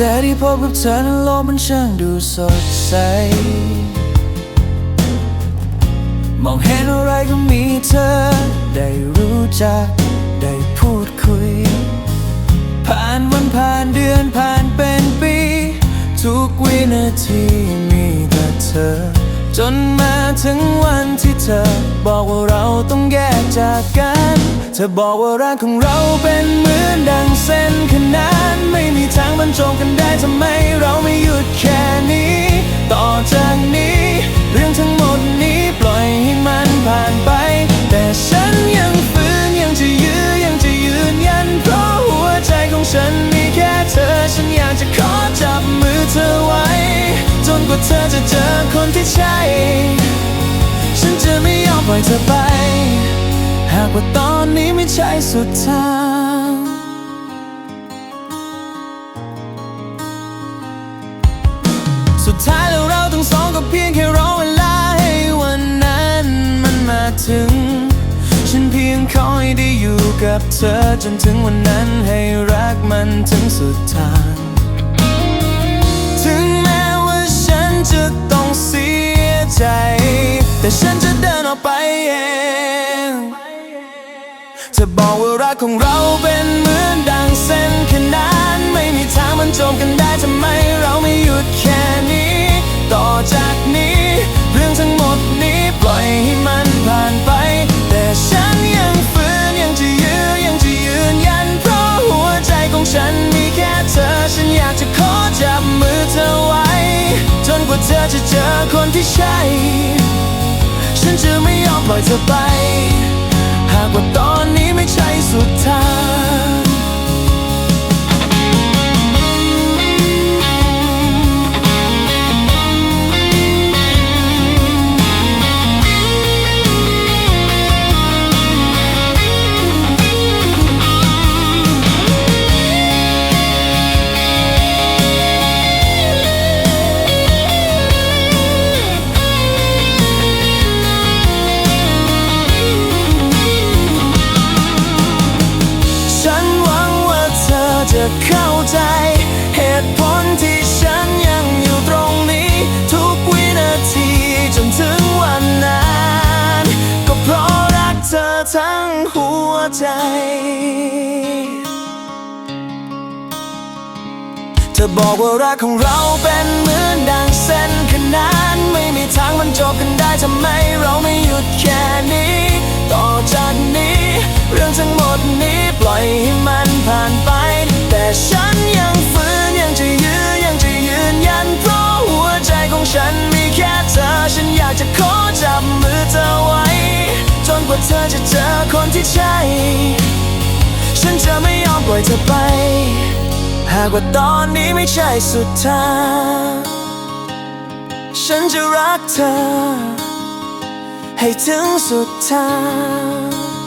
แต่ที่พบกับเธอนั้นโลกมันช่างดูสดใส มองเห็นอะไรก็มีเธอ ได้รู้จัก ได้พูดคุย ผ่านวันผ่านเดือนผ่านเป็นปี ทุกวินาทีมีแต่เธอ จนมาถึงวันที่เธอ บอกว่าเราต้องแยกจากกัน เธอบอกว่ารักของเราเป็นเหมือนดังเส้นขน ทางบกันได้ทำไมเราไม่หยุดแค่นี้ ต่อจากนี้ เรื่องทั้งหมดนี้ปล่อยให้มันผ่านไป แต่ฉันยังฝืนยังจะยื้อยังจะยืนยัน เพราะหัวใจของฉันมีแค่เธอ ฉันอยากจะขอจับมือเธอไว้ จนกว่าเธอจะเจอคนที่ใช่ ฉันจะไม่ยอมปล่อยเธอไป หากว่าตอนนี้ไม่ใช่สุดทาง กับเธอจนถึงวันนั้นให้รักมันถึงสุดทาง ถึงแม้ว่าฉันจะต้องเสียใจ แต่ฉันจะเดินออกไปเองเธอบอกว่ารักของเราเป็นเหมือนดังเส้นขนานไม่มีทางมันจมกัน เธอจะเจอคนที่ใช่ ฉันจะไม่ยอมปล่อยเธอไป เข้าใจ เหตุผลที่ฉันยังอยู่ตรงนี้ ทุกวินาทีจนถึงวันนั้น ก็เพราะรักเธอทั้งหัวใจ เธอบอกว่ารักของเราเป็นเหมือนดังเส้นขนาน ไม่มีทางมันจบกันได้ทำไมเรา เธอจะเจอคนที่ใช่ ฉันจะไม่ยอมปล่อยเธอไป หากว่าตอนนี้ไม่ใช่สุดทางฉันจะรักเธอ ให้ถึงสุดทาง